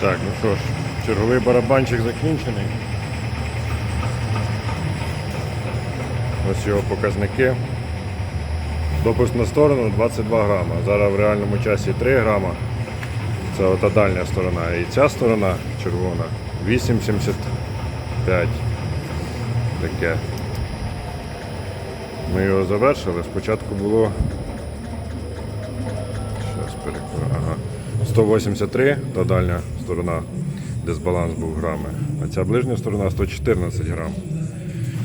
Так, ну що ж, черговий барабанчик закінчений. Ось його показники. Допуск на сторону 22 грама. Зараз в реальному часі 3 грама. Це ота дальня сторона. І ця сторона червона 8,75. Таке. Ми його завершили. Спочатку було. 183, та дальня сторона, де збаланс був грами. А ця ближня сторона 114 грам.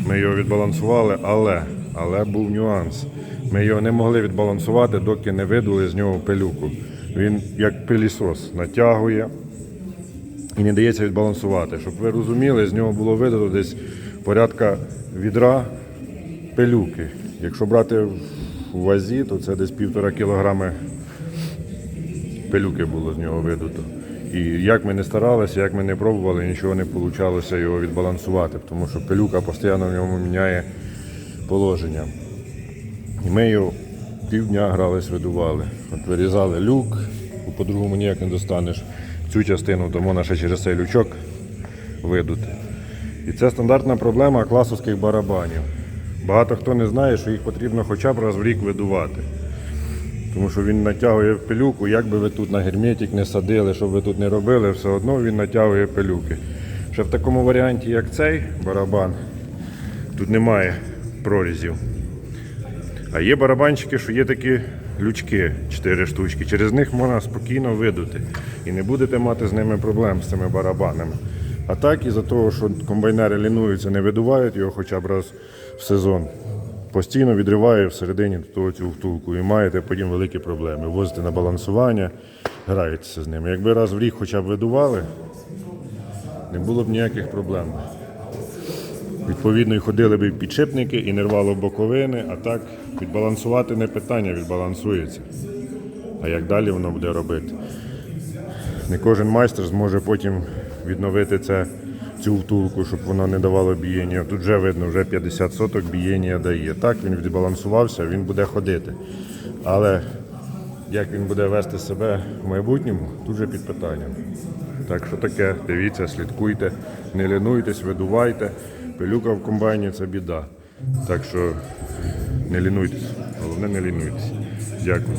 Ми його відбалансували, але, але був нюанс. Ми його не могли відбалансувати, доки не видули з нього пилюку. Він як пилісос натягує і не дається відбалансувати. Щоб ви розуміли, з нього було видано десь порядка відра пилюки. Якщо брати в вазі, то це десь півтора кілограми пилюки було з нього видуто. І як ми не старалися, як ми не пробували, нічого не вийшло його відбалансувати, тому що пилюка постійно в ньому міняє положення. І ми його півдня грались, видували. От вирізали люк, по-другому ніяк не достанеш. Цю частину тому можна ще через цей лючок видути. І це стандартна проблема класовських барабанів. Багато хто не знає, що їх потрібно хоча б раз в рік видувати. Тому що він натягує пилюку, як би ви тут на герметик не садили, що б ви тут не робили, все одно він натягує пилюки. Ще в такому варіанті, як цей барабан, тут немає прорізів. А є барабанчики, що є такі лючки, 4 штучки. Через них можна спокійно видути. І не будете мати з ними проблем з цими барабанами. А так, із-за того, що комбайнери лінуються, не видувають його хоча б раз в сезон. Постійно відриває всередині того цю втулку і маєте потім великі проблеми. Возите на балансування, граєтеся з ними. Якби раз в рік хоча б видували, не було б ніяких проблем. Відповідно, і ходили б і підшипники, і не рвало боковини, а так відбалансувати не питання, відбалансується. А як далі воно буде робити? Не кожен майстер зможе потім відновити це, цю втулку, щоб воно не давало бієння. Тут вже видно, вже 50 соток бієння дає. Так він відбалансувався, він буде ходити. Але як він буде вести себе в майбутньому, тут вже під питанням. Так що таке, дивіться, слідкуйте, не лінуйтесь, видувайте. Пилюка в комбайні це біда. Так що не лінуйтесь, головне не лінуйтесь. Дякую.